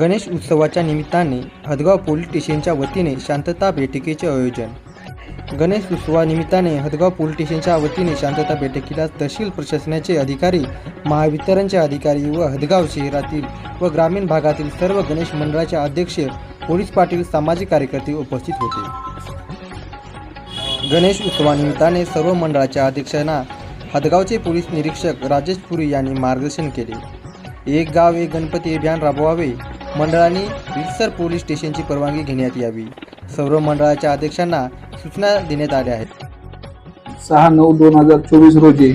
गणेश उत्सवाच्या निमित्ताने हदगाव पोलीस स्टेशनच्या वतीने शांतता बैठकीचे आयोजन. गणेश उत्सवानिमित्ताने हदगाव पोलीस स्टेशनच्या वतीने शांतता बैठकीला तहसील प्रशासनाचे अधिकारी महावितरणचे अधिकारी व हदगाव शहरातील व ग्रामीण भागातील सर्व गणेश मंडळाचे अध्यक्ष पोलीस पाटील सामाजिक कार्यकर्ते उपस्थित होते. गणेश उत्सवानिमित्ताने सर्व मंडळाच्या अध्यक्षांना हदगावचे पोलीस निरीक्षक राजेश पुरी यांनी मार्गदर्शन केले. एक गाव एक गणपती अभियान राबवावे मंडळाने रितसर पोलीस स्टेशनची परवानगी घेण्यात यावी. सर्व मंडळाच्या अध्यक्षांना सूचना देण्यात आल्या आहेत. सहा नऊ दोन हजार चोवीस रोजी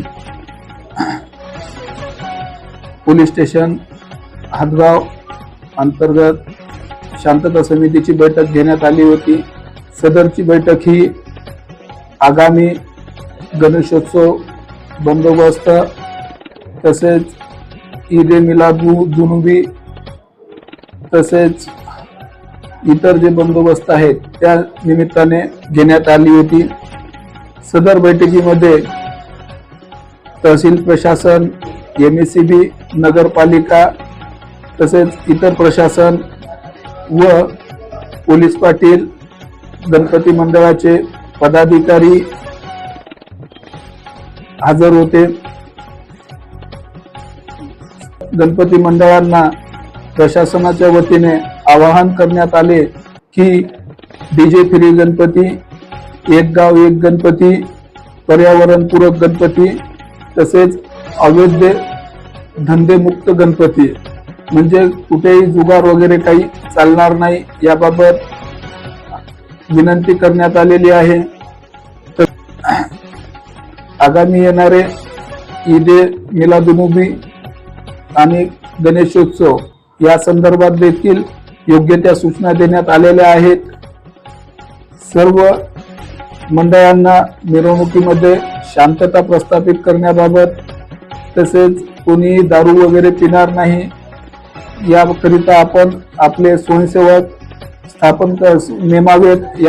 पोलीस स्टेशन हातगाव अंतर्गत शांतता समितीची बैठक घेण्यात आली होती. सदरची बैठक ही आगामी गणेशोत्सव बंदोबस्त तसेच ईद ए मिलादू जुनुबी तसेच इतर जे बंदोबस्त आहेत त्या निमित्ताने घेण्यात आली होती. सदर बैठकीमध्ये तहसील प्रशासन एम एस सी बी नगरपालिका तसेच इतर प्रशासन व पोलीस पाटील गणपती मंडळाचे पदाधिकारी हजर होते. गणपती मंडळांना प्रशासनाच्या वतीने आवाहन करण्यात आले की डीजे फ्री गणपती एक गाव एक गणपती पर्यावरणपूरक गणपती तसेच अवैध धंदेमुक्त गणपती. म्हणजे कुठेही जुगार वगैरे काही चालणार नाही याबाबत विनंती करण्यात आलेली आहे. तर आगामी येणारे ईद मिलादुनुबी आणि गणेशोत्सव या संदर्भात देखील योग्य त्या सूचना देण्यात आलेल्या आहेत. सर्व मंडळांना मिरवणुकीमध्ये शांतता प्रस्थापित करण्याबाबत तसेच कोणीही दारू वगैरे पिणार नाही याकरिता आपण आपले स्वयंसेवक स्थापन कर- नेमावेत या